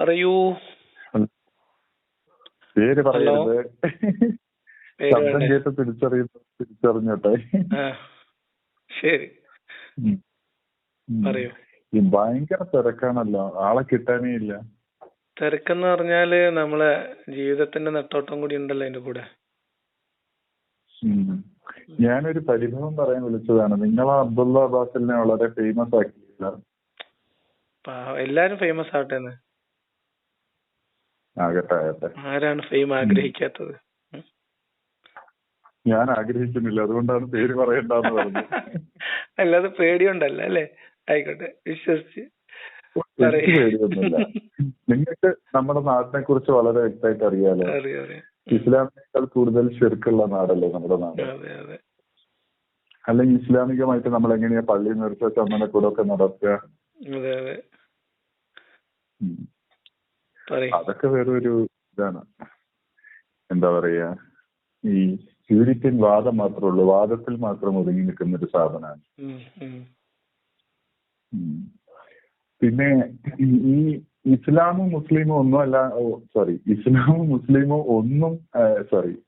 പറയൂ. പേര് പറയരുത്. പേര് ശബ്ദം വേണ്ടേ? കേട്ട് തിരിച്ചറിയുന്നു തിരിച്ചറിഞ്ഞോട്ടെ. ശരി. പറയൂ. ഈ ഭയങ്കര തിരക്കാണല്ലോ. ആളെ കിട്ടാനേ ഇല്ല. തിരക്കെന്ന് പറഞ്ഞാൽ നമ്മളെ ജീവിതത്തിന്റെ നെട്ടോട്ടം കൂടി ഉണ്ടല്ലോ അതിന്റെ കൂടെ. ഞാനൊരു പരിഭവം പറയാൻ വിളിച്ചതാണ്. നിങ്ങൾ അബ്ദുള്ള അബ്ബാസിനെ വളരെ ഫേമസ് ആക്കിയില്ല. എല്ലാരും ഫേമസ് ആവട്ടെ ആകട്ടെ ആകട്ടെ. ആരാണ് ഫെയിം ആഗ്രഹിക്കാത്തത്? ഞാൻ ആഗ്രഹിക്കുന്നില്ല അതുകൊണ്ടാണ് പേര് പറയണ്ടെന്ന് പറഞ്ഞത്. അല്ലാതെ പേടിയുണ്ടല്ല അല്ലേ? ആയിക്കോട്ടെ വിശ്വസിച്ച് പേടിയൊന്നുമില്ല. നിങ്ങൾക്ക് നമ്മുടെ നാടിനെ കുറിച്ച് വളരെ വ്യക്തമായിട്ട് അറിയാലോ? അറിയാം അറിയാം. ഇസ്ലാമിനേക്കാൾ കൂടുതൽ ശിർക്കുള്ള നാടല്ലേ നമ്മുടെ നാട്? അല്ലെങ്കിൽ ഇസ്ലാമികമായിട്ട് നമ്മൾ എങ്ങനെയാ പള്ളി നിർച്ച കൂടെ ഒക്കെ നടത്തുക? അതൊക്കെ വേറൊരു ഇതാണ്. എന്താ പറയാ ഈ പ്യൂരിറ്റിൻ വാദം മാത്രമേ ഉള്ളൂ വാദത്തിൽ മാത്രം ഒതുങ്ങി നിൽക്കുന്ന ഒരു സാധനമാണ്. പിന്നെ ഈ- ഇസ്ലാമും മുസ്ലിമും ഒന്നും അല്ല സോറി ഇസ്ലാമും മുസ്ലിമും ഒന്നും സോറി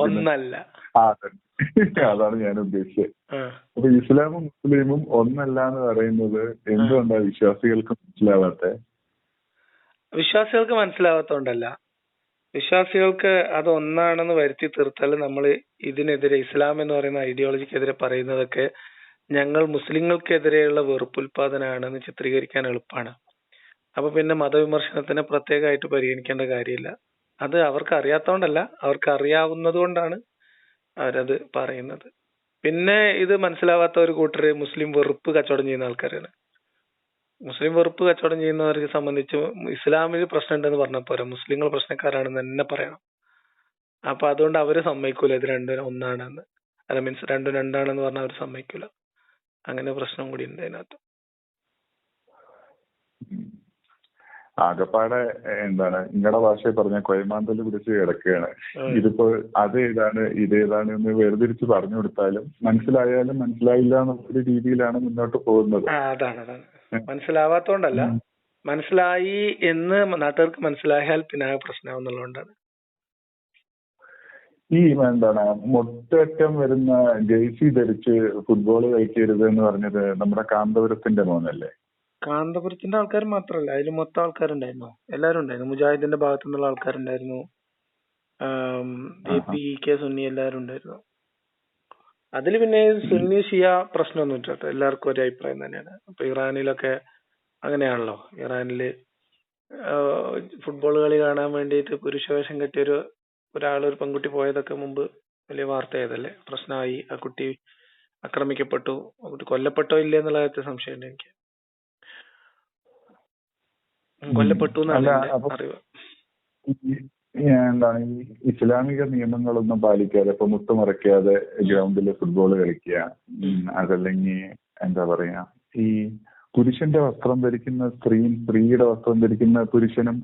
ഒന്നല്ല അതാണ്. ഞാൻ ഉദ്ദേശിച്ചത്. അപ്പൊ ഇസ്ലാമും മുസ്ലിമും ഒന്നല്ല എന്ന് പറയുന്നത് എന്തുകൊണ്ടാ വിശ്വാസികൾക്ക് മനസ്സിലാവാത്തെ? വിശ്വാസികൾക്ക് മനസ്സിലാവാത്തോണ്ടല്ല. വിശ്വാസികൾക്ക് അത് ഒന്നാണെന്ന് വരുത്തി തീർത്താൽ നമ്മൾ ഇതിനെതിരെ ഇസ്ലാം എന്ന് പറയുന്ന ഐഡിയോളജിക്കെതിരെ പറയുന്നതൊക്കെ ഞങ്ങൾ മുസ്ലിങ്ങൾക്കെതിരെയുള്ള വെറുപ്പുൽപാദനമാണെന്ന് ചിത്രീകരിക്കാൻ എളുപ്പമാണ്. അപ്പൊ പിന്നെ മതവിമർശനത്തിനെ പ്രത്യേകമായിട്ട് പരിഗണിക്കേണ്ട കാര്യമില്ല. അത് അവർക്ക് അറിയാത്തോണ്ടല്ല അവർക്ക് അറിയാവുന്നത് കൊണ്ടാണ് അവരത് പറയുന്നത്. പിന്നെ ഇത് മനസ്സിലാവാത്ത ഒരു കൂട്ടര് മുസ്ലിം വെറുപ്പ് കച്ചവടം ചെയ്യുന്ന ആൾക്കാരാണ്. മുസ്ലിം വെറുപ്പ് കച്ചവടം ചെയ്യുന്നവരെ സംബന്ധിച്ച് ഇസ്ലാമിൽ പ്രശ്നമുണ്ടെന്ന് ഉണ്ടെന്ന് പറഞ്ഞ പോരാ. മുസ്ലിങ്ങൾ പ്രശ്നക്കാരാണെന്ന് തന്നെ പറയണം. അപ്പൊ അതുകൊണ്ട് അവർ സമ്മതിക്കൂല ഇത് രണ്ടും ഒന്നാണെന്ന്. അല്ല മീൻസ് രണ്ടും രണ്ടാണെന്ന് പറഞ്ഞാൽ അവർ സമ്മതിക്കൂല. അങ്ങനെ പ്രശ്നം കൂടി ഉണ്ട് അതിനകത്ത്. ആകപ്പാടെ എന്താണ് നിങ്ങളുടെ ഭാഷയിൽ പറഞ്ഞ കൊയമാന്തൽ പിടിച്ച് കിടക്കുകയാണ്. ഇതിപ്പോ അത് ഏതാണ് ഇത് ഏതാണ് എന്ന് വേർതിരിച്ച് പറഞ്ഞു കൊടുത്താലും മനസ്സിലായാലും മനസ്സിലായില്ല എന്നുള്ള രീതിയിലാണ് മുന്നോട്ട് പോകുന്നത്. അതാണ് അതാണ്. മനസ്സിലാവാത്തോണ്ടല്ല. മനസ്സിലായി എന്ന് നാട്ടുകാർക്ക് മനസ്സിലായാൽ പിന്നെ ആ പ്രശ്നമാവുന്നുള്ളതുകൊണ്ടാണ് ഈ എന്താണ് മുട്ടറ്റം വരുന്ന ജേഴ്സി ധരിച്ച് ഫുട്ബോൾ കളിക്കരുത് എന്ന് പറഞ്ഞത് നമ്മുടെ കാന്തപുരത്തിന്റെ മോനല്ലേ? കാന്തപുരത്തിന്റെ ആൾക്കാർ മാത്രമല്ല അതിൽ മൊത്തം ആൾക്കാരുണ്ടായിരുന്നു. എല്ലാരും ഉണ്ടായിരുന്നു. മുജാഹിദിന്റെ ഭാഗത്തു നിന്നുള്ള ആൾക്കാരുണ്ടായിരുന്നു എ പി കെ സുന്നി എല്ലാരും ഉണ്ടായിരുന്നു. അതിൽ പിന്നെ സുന്നി ഷിയ പ്രശ്നമൊന്നും ഇല്ല കേട്ടോ എല്ലാവർക്കും ഒരേ അഭിപ്രായം തന്നെയാണ്. അപ്പൊ ഇറാനിലൊക്കെ അങ്ങനെയാണല്ലോ. ഇറാനിൽ ഫുട്ബോൾ കളി കാണാൻ വേണ്ടിയിട്ട് പുരുഷവേഷം കെട്ടിയൊരു ഒരാൾ ഒരു പെൺകുട്ടി പോയതൊക്കെ മുമ്പ് വലിയ വാർത്തയായതല്ലേ? പ്രശ്നമായി. ആ കുട്ടി ആക്രമിക്കപ്പെട്ടു. ആ കുട്ടി കൊല്ലപ്പെട്ടോ ഇല്ലേ എന്നുള്ള കാര്യത്തിൽ സംശയമുണ്ട് എനിക്ക്. കൊല്ലപ്പെട്ടു എന്നാണ് അറിവ്. എന്താണ് ഈ ഇസ്ലാമിക നിയമങ്ങളൊന്നും പാലിക്കാതെ ഇപ്പൊ മുട്ടുമറയ്ക്കാതെ ഗ്രൗണ്ടിൽ ഫുട്ബോൾ കളിക്കുക അതല്ലെങ്കിൽ എന്താ പറയാ ഈ പുരുഷന്റെ വസ്ത്രം ധരിക്കുന്ന സ്ത്രീയും സ്ത്രീയുടെ വസ്ത്രം ധരിക്കുന്ന പുരുഷനും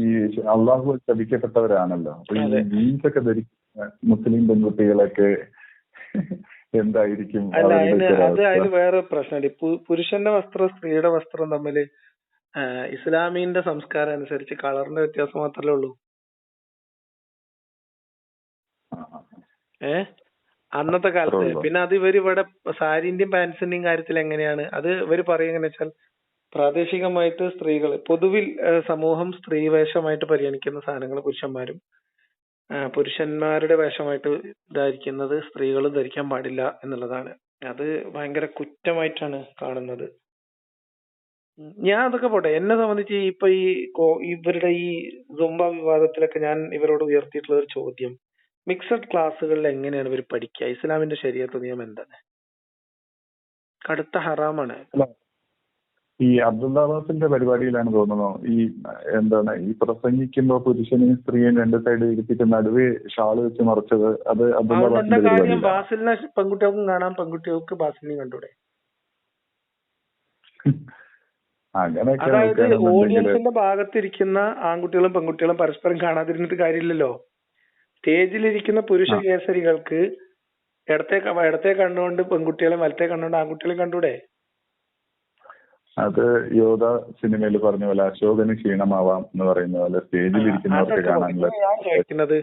ഈ അള്ളാഹു ശപിക്കപ്പെട്ടവരാണല്ലോ. അപ്പൊ ഈ. ജീൻസ് ഒക്കെ ധരിക്കുന്ന മുസ്ലിം പെൺകുട്ടികളൊക്കെ എന്തായിരിക്കും അല്ല അതിന് അത് അതിന് വേറെ പ്രശ്നമുണ്ട്. പുരുഷന്റെ വസ്ത്രം സ്ത്രീയുടെ വസ്ത്രം തമ്മിൽ ഇസ്ലാമിന്റെ സംസ്കാരം അനുസരിച്ച് കളറിന്റെ വ്യത്യാസം മാത്രമേ ഉള്ളൂ ആ, ആ. ഏ? അന്നത്തെ കാലത്ത്. പിന്നെ അത് ഇവർ ഇവിടെ സാരിന്റെയും പാൻസിന്റെയും കാര്യത്തിൽ എങ്ങനെയാണ്? അത് ഇവർ പറയുക വെച്ചാൽ പ്രാദേശികമായിട്ട് സ്ത്രീകൾ പൊതുവിൽ സമൂഹം സ്ത്രീ വേഷമായിട്ട് പരിഗണിക്കുന്ന സാധനങ്ങൾ പുരുഷന്മാരും പുരുഷന്മാരുടെ വേഷമായിട്ട് ധരിക്കുന്നത് സ്ത്രീകളും ധരിക്കാൻ പാടില്ല എന്നുള്ളതാണ്. അത് ഭയങ്കര കുറ്റമായിട്ടാണ് കാണുന്നത്. ഞാൻ അതൊക്കെ പോട്ടെ. എന്നെ സംബന്ധിച്ച് ഇപ്പൊ ഈ ഇവരുടെ ഈ സുംബ വിവാദത്തിലൊക്കെ ഞാൻ ഇവരോട് ഉയർത്തിയിട്ടുള്ള ഒരു ചോദ്യം. മിക്സഡ് ക്ലാസ്സുകളിൽ എങ്ങനെയാണ് ഇവർ പഠിക്കുക? ഇസ്ലാമിന്റെ ശരീരത്ത് നിയമം എന്താണ്? കടുത്ത ഹറാമാണ്. ഈ അബ്ദുള്ള അബ്ബാസിന്റെ പരിപാടിയിലാണ് തോന്നുന്നത് ഈ എന്താണ് ഈ പ്രസംഗിക്കുമ്പോ പുരുഷനെയും സ്ത്രീയും രണ്ട് സൈഡ് ഇരുത്തിട്ട് നടുവേ ഷാൾ വെച്ച് മറച്ചത് അത് പരിപാടിയിലാണ്. ബാസിലിനെ പെൺകുട്ടികൾക്കും കാണാം പെൺകുട്ടികൾക്ക് ബാസിലിനെയും കണ്ടൂടെ അതായത് ഓഡിയൻസിന്റെ ഭാഗത്തിരിക്കുന്ന ആൺകുട്ടികളും പെൺകുട്ടികളും പരസ്പരം കാണാതിരുന്നിട്ട് കാര്യമില്ലല്ലോ? സ്റ്റേജിലിരിക്കുന്ന പുരുഷ കേസരികൾക്ക് ഇടത്തെ ഇടത്തെ കണ്ണുകൊണ്ട് പെൺകുട്ടികളെ വലത്തെ കണ്ണുകൊണ്ട് ആൺകുട്ടികളെ കണ്ടൂടെ? അത് യോധ സിനിമയിൽ പറഞ്ഞ പോലെ അശോകന് ക്ഷീണമാവാം എന്ന് പറയുന്ന പോലെ സ്റ്റേജിൽ ഇരിക്കുന്നവർക്ക് കാണാനുള്ള. ഞാൻ ചോദിക്കുന്നത്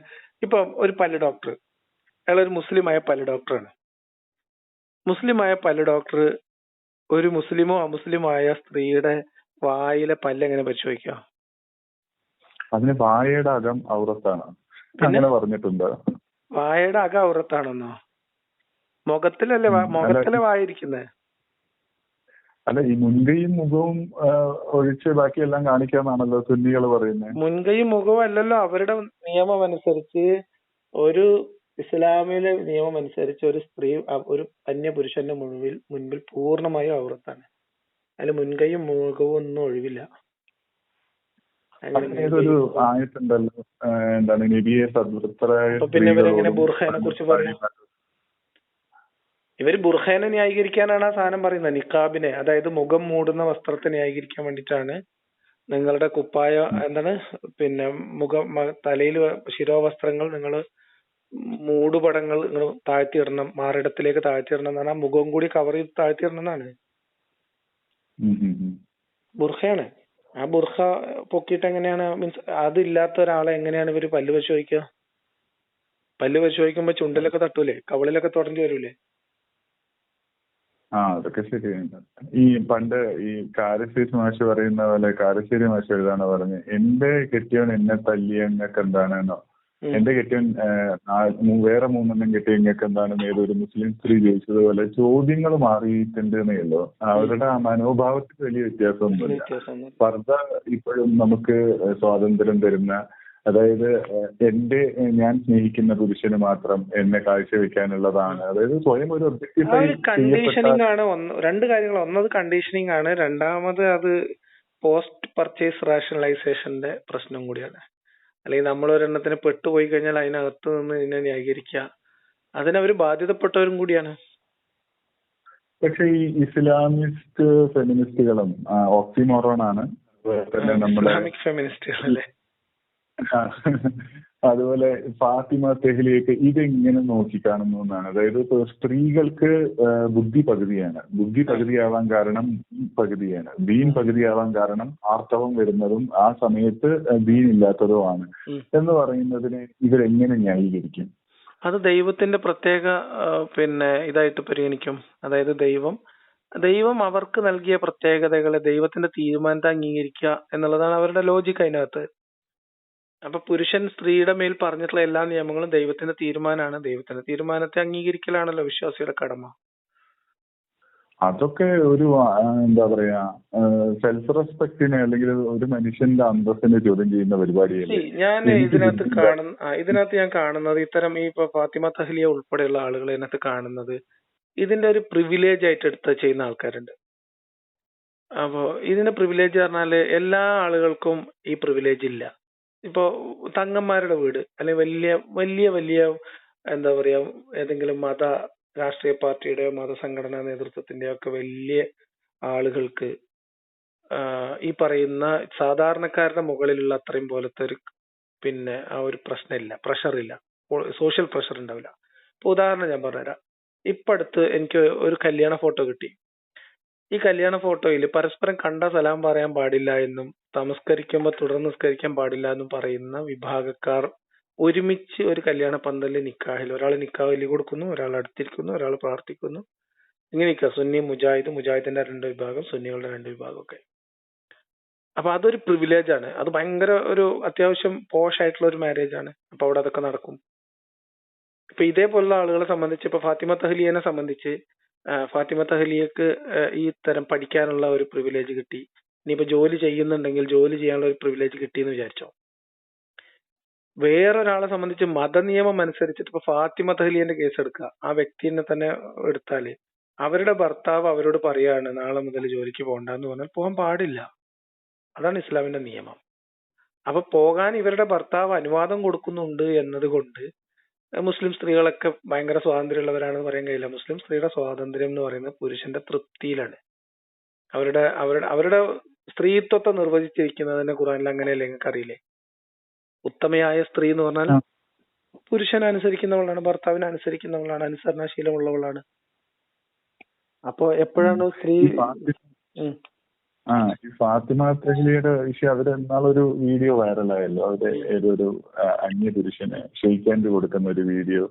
ഇപ്പൊ ഒരു പല്ല് ഡോക്ടർ. അയാൾ ഒരു മുസ്ലിമായ പല്ല് ഡോക്ടറാണ്. മുസ്ലിമായ പല്ല് ഡോക്ടർ ഒരു മുസ്ലിമോ അമുസ്ലിമായ സ്ത്രീയുടെ വായിലെ പല്ല് എങ്ങനെ പരിശോധിക്കാം? അതിന് വായയുടെ അകം ഔറത്താണ്? അങ്ങനെ പറഞ്ഞിട്ടുണ്ട്. വായയുടെ അക ഔറത്താണെന്നോ മുഖത്തിലല്ലേ മുഖത്തിലെ വായിരിക്കുന്നത് അല്ല ഈ മുൻകൈയും മുഖവും ഒഴിച്ച് ബാക്കിയെല്ലാം കാണിക്കാന്നാണല്ലോ സുന്നികൾ പറയുന്നത് മുൻകൈയും മുഖവും അല്ലല്ലോ അവരുടെ നിയമം അനുസരിച്ച് ഒരു ഇസ്ലാമിലെ നിയമം അനുസരിച്ച് ഒരു സ്ത്രീ ഒരു അന്യ പുരുഷന്റെ മുൻപിൽ മുൻപിൽ പൂർണമായും ഔറത്താണ് അതിൽ മുൻകൈയും മുഖവും ഒന്നും ഒഴിവില്ല. ഏതൊരു എന്താണ് നബിയെ പിന്നെ കുറിച്ച് പറഞ്ഞു? ഇവർ ബുർഖേനെ ന്യായീകരിക്കാനാണ് ആ സാധനം പറയുന്നത്. നിക്കാബിനെ അതായത് മുഖം മൂടുന്ന വസ്ത്രത്തെ ന്യായീകരിക്കാൻ വേണ്ടിട്ടാണ് നിങ്ങളുടെ കുപ്പായ എന്താണ് പിന്നെ മുഖം തലയിൽ ശിരോവസ്ത്രങ്ങൾ നിങ്ങൾ മൂടുപടങ്ങൾ നിങ്ങൾ താഴ്ത്തിയിടണം മാറിടത്തിലേക്ക് താഴ്ത്തിയിടണം എന്നാണ്. ആ മുഖം കൂടി കവർ ചെയ്ത് താഴ്ത്തിയിടണം എന്നാണ്. ബുർഖയാണ് ആ ബുർഖ പൊക്കിയിട്ട് എങ്ങനെയാണ്? മീൻസ് അതില്ലാത്ത ഒരാളെ എങ്ങനെയാണ് ഇവർ പല്ല് പരിശോധിക്കുക പല്ല് പരിശോധിക്കുമ്പോ ചുണ്ടിലൊക്കെ തട്ടൂലേ? കവളിലൊക്കെ തുടങ്ങി വരൂലേ? ആ അതൊക്കെ ശരിയാണ് ഈ പണ്ട് ഈ കാരശ്ശേരി മാഷ് പറയുന്ന പോലെ കാരശ്ശേരി മാഷ് എഴുതാണ് പറഞ്ഞ് എന്റെ കെട്ടിയവൻ എന്നെ തല്ലിയെന്നൊക്കെ എന്താണെന്നോ. എന്റെ കെട്ടിയൻ വേറെ മൂന്നെണ്ണം കെട്ടിയ നിങ്ങൾക്ക് എന്താണെന്ന് ഏതൊരു മുസ്ലിം സ്ത്രീ ചോദിച്ചതുപോലെ ചോദ്യങ്ങൾ മാറിയിട്ടുണ്ട് എന്നേയുള്ളൂ അവരുടെ ആ മനോഭാവത്തിൽ വലിയ വ്യത്യാസമൊന്നുമില്ല. വ്യത്യാസമൊന്നും പർദ്ദ ഇപ്പോഴും നമുക്ക് സ്വാതന്ത്ര്യം തരുന്ന അതായത് എന്റെ ഞാൻ സ്നേഹിക്കുന്ന പുരുഷന് മാത്രം എന്നെ കാഴ്ചവെക്കാനുള്ളതാണ്. അതായത് സ്വയം ഒരു കണ്ടീഷനിങ് ആണ് ഒന്ന് രണ്ട് കാര്യങ്ങൾ. ഒന്നത് കണ്ടീഷനിങ് ആണ്. രണ്ടാമത് അത് പോസ്റ്റ് പർച്ചേസ് റാഷണലൈസേഷന്റെ പ്രശ്നം കൂടിയാണ്. അല്ലെങ്കിൽ നമ്മൾ ഒരെണ്ണത്തിന് പെട്ടുപോയി കഴിഞ്ഞാൽ അതിനകത്ത് നിന്ന് ഇതിനെ ന്യായീകരിക്കുക. അതിനവര് ബാധ്യതപ്പെട്ടവരും കൂടിയാണ്. പക്ഷെ ഈ ഇസ്ലാമിസ്റ്റ് ഫെമിനിസ്റ്റുകളും ഓക്സിമോറോൺ ആണ് ഇസ്ലാമിക് ഫെമിനിസ്റ്റുകൾ അല്ലേ അതുപോലെ ഫാത്തിമ തെഹ്ലിയൊക്കെ ഇതെങ്ങനെ നോക്കിക്കാണുന്നു എന്നാണ്. അതായത് ഇപ്പൊ സ്ത്രീകൾക്ക് ബുദ്ധി പകുതിയാണ്. ബുദ്ധി പകുതിയാവാൻ കാരണം പകുതിയാണ്. ദീൻ പകുതിയാവാൻ കാരണം ആർത്തവം വരുന്നതും ആ സമയത്ത് ദീൻ ഇല്ലാത്തതുമാണ്. ആണ് എന്ന് പറയുന്നതിനെ ഇവരെങ്ങനെ ന്യായീകരിക്കും? അത് ദൈവത്തിന്റെ പ്രത്യേക പിന്നെ ഇതായിട്ട് പരിഗണിക്കും. അതായത് ദൈവം ദൈവം അവർക്ക് നൽകിയ പ്രത്യേകതകളെ ദൈവത്തിന്റെ തീരുമാനത്തെ അംഗീകരിക്കുക എന്നുള്ളതാണ് അവരുടെ ലോജിക് അതിനകത്ത്. അപ്പൊ പുരുഷൻ സ്ത്രീയുടെ മേൽ പറഞ്ഞിട്ടുള്ള എല്ലാ നിയമങ്ങളും ദൈവത്തിന്റെ തീരുമാനമാണ്. ദൈവത്തിന്റെ തീരുമാനത്തെ അംഗീകരിക്കലാണല്ലോ വിശ്വാസിയുടെ കടമ. അതൊക്കെ ഒരു എന്താ പറയാ സെൽഫ് റെസ്പെക്ടിനെ അല്ലെങ്കിൽ ഒരു മനുഷ്യന്റെ അന്തസ്സിനെ ചോദ്യം ചെയ്യുന്ന പരിപാടിയല്ലേ? ഞാൻ ഇതിനകത്ത്. കാണുന്ന ഇതിനകത്ത് ഞാൻ കാണുന്നത് ഇത്തരം ഈ ഫാത്തിമ തഹ്ലിയ ഉൾപ്പെടെയുള്ള ആളുകൾ ഇതിനകത്ത് കാണുന്നത് ഇതിന്റെ ഒരു പ്രിവിലേജ് ആയിട്ട് എടുത്ത് ചെയ്യുന്ന ആൾക്കാരുണ്ട്. അപ്പോ ഇതിന്റെ പ്രിവിലേജ് പറഞ്ഞാൽ എല്ലാ ആളുകൾക്കും ഈ പ്രിവിലേജ് ഇല്ല. ഇപ്പോ തങ്ങന്മാരുടെ വീട് അല്ലെങ്കിൽ വലിയ വലിയ വലിയ എന്താ പറയാ ഏതെങ്കിലും മത രാഷ്ട്രീയ പാർട്ടിയുടെയോ മതസംഘടനാ നേതൃത്വത്തിന്റെയോ ഒക്കെ വലിയ ആളുകൾക്ക് ഈ പറയുന്ന സാധാരണക്കാരുടെ മുകളിലുള്ള അത്രയും പോലത്തെ ഒരു പിന്നെ ആ ഒരു പ്രശ്നമില്ല പ്രഷർ ഇല്ല. സോഷ്യൽ പ്രഷർ ഉണ്ടാവില്ല ഇപ്പൊ ഉദാഹരണം ഞാൻ പറഞ്ഞുതരാം. ഇപ്പൊ അടുത്ത് എനിക്ക് ഒരു കല്യാണ ഫോട്ടോ കിട്ടി. ഈ കല്യാണ ഫോട്ടോയിൽ പരസ്പരം കണ്ട സലാം പറയാൻ പാടില്ല എന്നും നമസ്കരിക്കുമ്പോൾ തുടർന്ന് നിസ്കരിക്കാൻ പാടില്ല എന്നും പറയുന്ന വിഭാഗക്കാർ ഒരുമിച്ച് ഒരു കല്യാണ പന്തലിൽ നിക്കാഹിൽ ഒരാൾ നിക്കാഹിൽ കൊടുക്കുന്നു ഒരാൾ അടുത്തിരിക്കുന്നു ഒരാൾ പ്രാർത്ഥിക്കുന്നു. ഇങ്ങനെയൊക്കെ സുന്നി മുജാഹിദ് മുജാഹിദിന്റെ രണ്ട് വിഭാഗം സുന്നികളുടെ രണ്ട് വിഭാഗം ഒക്കെ അപ്പൊ അതൊരു പ്രിവിലേജ് ആണ്. അത് ഭയങ്കര ഒരു അത്യാവശ്യം പോഷ് ആയിട്ടുള്ള ഒരു മാരേജ് ആണ്. അപ്പൊ അവിടെ അതൊക്കെ നടക്കും. ഇപ്പൊ ഇതേപോലുള്ള ആളുകളെ സംബന്ധിച്ച് ഇപ്പൊ ഫാത്തിമ തഹ്ലിയനെ സംബന്ധിച്ച് ഫാത്തിമ തഹലിയക്ക് ഈ തരം പഠിക്കാനുള്ള ഒരു പ്രിവിലേജ് കിട്ടി. ഇനിയിപ്പോ ജോലി ചെയ്യുന്നുണ്ടെങ്കിൽ ജോലി ചെയ്യാനുള്ള ഒരു പ്രിവിലേജ് കിട്ടിയെന്ന് വിചാരിച്ചോ? വേറൊരാളെ സംബന്ധിച്ച് മതനിയമം അനുസരിച്ചിട്ട് ഇപ്പൊ ഫാത്തിമ തഹലിയന്റെ കേസ് എടുക്കുക. ആ വ്യക്തിനെ തന്നെ എടുത്താൽ അവരുടെ ഭർത്താവ് അവരോട് പറയാണ് നാളെ മുതൽ ജോലിക്ക് പോകണ്ട എന്ന് പറഞ്ഞാൽ പോകാൻ പാടില്ല. അതാണ് ഇസ്ലാമിന്റെ നിയമം. അപ്പൊ പോകാൻ ഇവരുടെ ഭർത്താവ് അനുവാദം കൊടുക്കുന്നുണ്ട് എന്നതുകൊണ്ട് മുസ്ലിം സ്ത്രീകളൊക്കെ ഭയങ്കര സ്വാതന്ത്ര്യമുള്ളവരാണെന്ന് പറയാൻ കഴിയില്ല. മുസ്ലിം സ്ത്രീയുടെ സ്വാതന്ത്ര്യം എന്ന് പറയുന്നത് പുരുഷന്റെ തൃപ്തിയിലാണ്. അവരുടെ അവരുടെ അവരുടെ സ്ത്രീത്വത്തെ നിർവചിച്ചിരിക്കുന്നതിനെ ഖുറാനിൽ അങ്ങനെയല്ലേ നിങ്ങൾക്ക് അറിയില്ലേ? ഉത്തമയായ സ്ത്രീ എന്ന് പറഞ്ഞാൽ. പുരുഷനെ അനുസരിക്കുന്നവളാണ് ഭർത്താവിനെ അനുസരിക്കുന്നവളാണ് അനുസരണശീലമുള്ളവളാണ്. അപ്പോ എപ്പോഴാണ് സ്ത്രീ. ആ ഈ ഫാത്തിമ തെഹ്ലിയുടെ വിഷയം അവർ എന്നാളൊരു വീഡിയോ വൈറലായല്ലോ. അവർ ഏതൊരു അന്യ ഷെയ്ക്ക് ഹാൻഡ് കൊടുക്കുന്ന ഒരു വീഡിയോ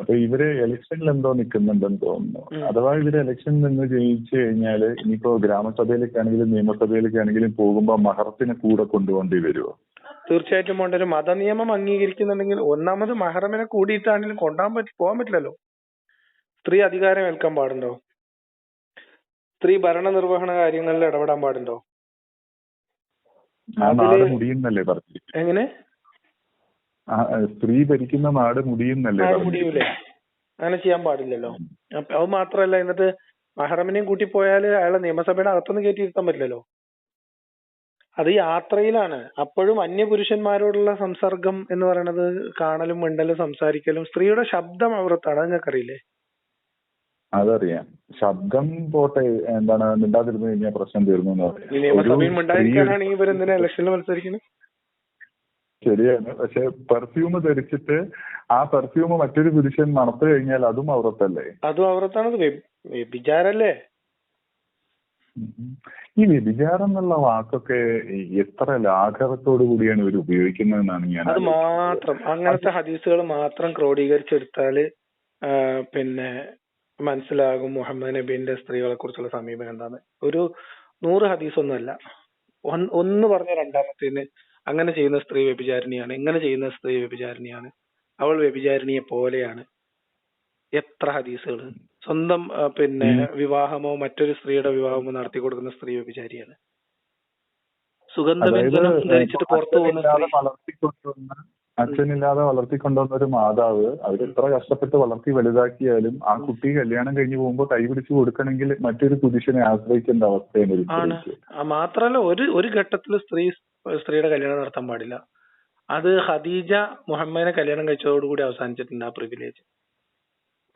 അപ്പൊ ഇവർ ഇലക്ഷനിൽ എന്തോ നിൽക്കുന്നുണ്ടെന്ന് തോന്നുന്നു. അഥവാ ഇവർ ഇലക്ഷനിൽ നിന്ന് ജയിച്ചു കഴിഞ്ഞാൽ ഇനിയിപ്പോ ഗ്രാമസഭയിലേക്കാണെങ്കിലും നിയമസഭയിലേക്കാണെങ്കിലും പോകുമ്പോ മഹറത്തിനെ കൂടെ കൊണ്ടുപോകേണ്ടി വരുമോ തീർച്ചയായിട്ടും വേണ്ട ഒരു മതനിയമം അംഗീകരിക്കുന്നുണ്ടെങ്കിൽ ഒന്നാമത് മഹറമിനെ കൂടിയിട്ടാണെങ്കിലും കൊണ്ടാൻ പറ്റി പോകാൻ പറ്റില്ലല്ലോ. സ്ത്രീ അധികാരം ഏൽക്കാൻ പാടുണ്ടോ? സ്ത്രീ ഭരണ നിർവഹണ കാര്യങ്ങളിൽ ഇടപെടാൻ പാടുണ്ടോ? നാട് മുടിയുന്നല്ലേ പറഞ്ഞിരിക്കുന്നത് എങ്ങനെ? സ്ത്രീ ഭരിക്കുന്ന നാട് മുടിയുന്നല്ലേ മുടിയൂലേ? അങ്ങനെ ചെയ്യാൻ പാടില്ലല്ലോ. അത് മാത്രല്ല എന്നിട്ട് മഹറമിനെയും കൂട്ടി പോയാൽ അയാളെ നിയമസഭയുടെ അകത്തൊന്നും കയറ്റി ഇരുത്താൻ പറ്റില്ലല്ലോ? അത് യാത്രയിലാണ്. അപ്പോഴും അന്യപുരുഷന്മാരോടുള്ള സംസർഗം എന്ന് പറയുന്നത് കാണലും മിണ്ടലും സംസാരിക്കലും സ്ത്രീയുടെ ശബ്ദം അവർത്താണ് അത് നിങ്ങൾക്കറിയില്ലേ അതറിയാം. ശബ്ദം പോട്ടെ എന്താണ് മിണ്ടാതിരുന്നു കഴിഞ്ഞാൽ പ്രശ്നം തീർന്നു എന്ന് ശരിയാണ്. പക്ഷെ പെർഫ്യൂം ധരിച്ചിട്ട് ആ പെർഫ്യൂം മറ്റൊരു പുരുഷൻ മണത്തു കഴിഞ്ഞാൽ അതും ഔറത്തല്ലേ അതും അവർത്താണത് വ്യഭിചാരല്ലേ? ഈ വ്യഭിചാരം എന്നുള്ള വാക്കൊക്കെ എത്ര ലാഘവത്തോടു കൂടിയാണ് ഇവർ ഉപയോഗിക്കുന്നതെന്നാണ് ഞാൻ അത് മാത്രം. അങ്ങനത്തെ ഹദീസുകൾ മാത്രം ക്രോഡീകരിച്ചെടുത്താൽ പിന്നെ മനസ്സിലാകും മുഹമ്മദ് നബീന്റെ സ്ത്രീകളെ കുറിച്ചുള്ള സമീപനം എന്താന്ന്. ഒരു നൂറ് ഹദീസ് ഒന്നുമല്ല ഒന്ന് ഒന്ന് പറഞ്ഞ രണ്ടാമത്തേന് അങ്ങനെ ചെയ്യുന്ന സ്ത്രീ വ്യഭിചാരിണിയാണ് ഇങ്ങനെ ചെയ്യുന്ന സ്ത്രീ വ്യഭിചാരിണിയാണ്. അവൾ വ്യഭിചാരിണിയെ പോലെയാണ്. എത്ര ഹദീസുകൾ സ്വന്തം പിന്നെ വിവാഹമോ മറ്റൊരു സ്ത്രീയുടെ വിവാഹമോ നടത്തി കൊടുക്കുന്ന സ്ത്രീ വ്യഭിചാരിയാണ്. സുഗന്ധവ്യഞ്ജനം ധരിച്ചിട്ട് പുറത്തു പോകുന്ന അച്ഛനില്ലാതെ വളർത്തി വളർത്തിക്കൊണ്ടുവന്ന ഒരു മാതാവ് അവർ എത്ര കഷ്ടപ്പെട്ട് വളർത്തി വലുതാക്കിയാലും ആ കുട്ടി കല്യാണം കഴിഞ്ഞ് പോകുമ്പോൾ കൈ പിടിച്ച് കൊടുക്കണമെങ്കിൽ മറ്റൊരു പുരുഷനെ ആശ്രയിക്കേണ്ട അവസ്ഥയാണ് മാത്രല്ല ഒരു ഒരു ഘട്ടത്തിൽ സ്ത്രീ സ്ത്രീയുടെ കല്യാണം നടത്താൻ പാടില്ല. അത് ഖദീജ മുഹമ്മദിനെ കല്യാണം കഴിച്ചതോടുകൂടി അവസാനിച്ചിട്ടുണ്ട് ആ പ്രിവിലേജ്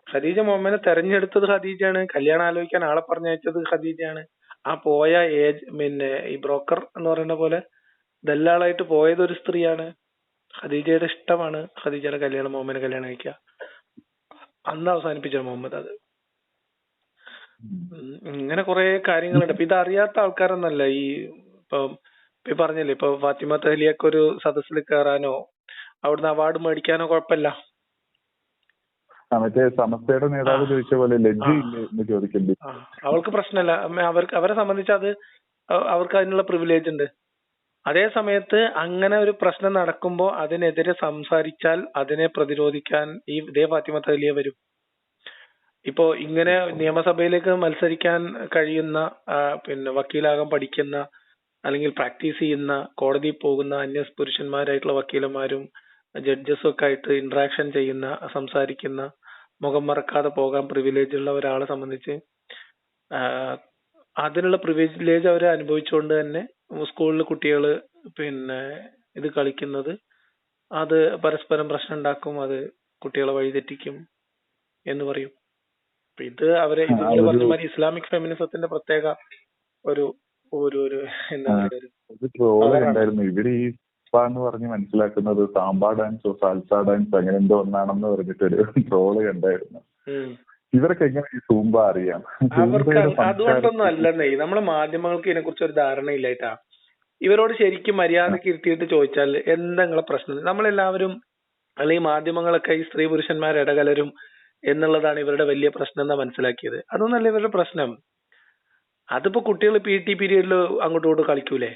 ഖദീജ മുഹമ്മദിനെ തെരഞ്ഞെടുത്തത് ഖദീജയാണ്. കല്യാണം ആലോചിക്കാൻ ആളെ പറഞ്ഞയച്ചത് ഖദീജയാണ്. ആ പോയ ഏജ് പിന്നെ ഈ ബ്രോക്കർ എന്ന് പറയുന്ന പോലെ ദല്ലാളായിട്ട് പോയത് ഒരു സ്ത്രീയാണ്. ഖദീജയുടെ ഇഷ്ടമാണ് ഖദീജയുടെ കല്യാണം മുഹമ്മദിനെ കല്യാണം കഴിക്കുക. അന്ന് അവസാനിപ്പിച്ച മുഹമ്മദ് അത്. ഇങ്ങനെ കുറെ കാര്യങ്ങളുണ്ട്. അപ്പൊ ഇത് അറിയാത്ത ആൾക്കാരൊന്നല്ല ഈ ഇപ്പൊ ഇപ്പൊ ഈ പറഞ്ഞില്ലേ ഇപ്പൊ ഫാത്തിമ തഹലിയൊക്കെ ഒരു സദസ്സിൽ കയറാനോ അവിടുന്ന് അവാർഡ് മേടിക്കാനോ കുഴപ്പമില്ല. മറ്റേ സമസ്തയുടെ നേതാവ് ചോദിച്ച പോലെ ലജ്ജയില്ലേ എന്ന് ചോദിക്കേണ്ടി അവൾക്ക് പ്രശ്നമല്ല. അവർക്ക് അവരെ സംബന്ധിച്ച് അത് അവർക്ക് അതിനുള്ള പ്രിവിലേജ് ഉണ്ട്. അതേ സമയത്ത് അങ്ങനെ ഒരു പ്രശ്നം നടക്കുമ്പോൾ അതിനെതിരെ സംസാരിച്ചാൽ അതിനെ പ്രതിരോധിക്കാൻ ഈ ഇതേ ഫാത്തിമ തഹ്ലിയ വരും. ഇപ്പോ ഇങ്ങനെ നിയമസഭയിലേക്ക് മത്സരിക്കാൻ കഴിയുന്ന പിന്നെ വക്കീലാകാൻ പഠിക്കുന്ന അല്ലെങ്കിൽ പ്രാക്ടീസ് ചെയ്യുന്ന കോടതിയിൽ പോകുന്ന അന്യ പുരുഷന്മാരായിട്ടുള്ള വക്കീലന്മാരും ജഡ്ജസും ഒക്കെ ആയിട്ട് ഇന്ററാക്ഷൻ ചെയ്യുന്ന സംസാരിക്കുന്ന മുഖം മറക്കാതെ പോകാൻ പ്രിവിലേജ് ഉള്ള ഒരാളെ സംബന്ധിച്ച് അതിനുള്ള പ്രിവിലേജ് അവർ അനുഭവിച്ചുകൊണ്ട് തന്നെ സ്കൂളിൽ കുട്ടികൾ പിന്നെ ഇത് കളിക്കുന്നത്. അത് പരസ്പരം പ്രശ്നം ഉണ്ടാക്കും അത് കുട്ടികളെ വഴിതെറ്റിക്കും എന്ന് പറയും. ഇത് അവരെ പറഞ്ഞ മാതിരി ഇസ്ലാമിക് ഫെമിനിസത്തിന്റെ പ്രത്യേക ഒരു ഒരു ഒരു എന്താ പറയുക അതാണ്. ഈ എന്ന് പറഞ്ഞ് മനസ്സിലാക്കുന്നത് സാമ്പാ ഡാൻസോ സാൽസ ഡാൻസ് അങ്ങനെ എന്തോ ഒന്നാണെന്ന് പറഞ്ഞിട്ടൊരു ട്രോൾ കണ്ടായിരുന്നു. ഇവർക്ക് എങ്ങനെ ഈ സൂമ്പ അറിയാം? അവർക്ക് അതുകൊണ്ടൊന്നും അല്ലെന്നേ. നമ്മുടെ മാധ്യമങ്ങൾക്ക് ഇതിനെ കുറിച്ച് ഒരു ധാരണ ഇല്ലായിട്ടാ. ഇവരോട് ശരിക്കും മര്യാദയ്ക്ക് ഇരുത്തിയിട്ട് ചോദിച്ചാൽ എന്താ നിങ്ങളെ പ്രശ്നം. നമ്മളെല്ലാവരും അല്ലെങ്കിൽ മാധ്യമങ്ങളൊക്കെ ഈ സ്ത്രീ പുരുഷന്മാർ ഇടകലരും എന്നുള്ളതാണ് ഇവരുടെ വലിയ പ്രശ്നം എന്നാ മനസ്സിലാക്കിയത്. അതൊന്നല്ല ഇവരുടെ പ്രശ്നം. അതിപ്പോ കുട്ടികൾ പി ടി പീരീഡിൽ അങ്ങോട്ടും ഇങ്ങോട്ടും കളിക്കൂലേ?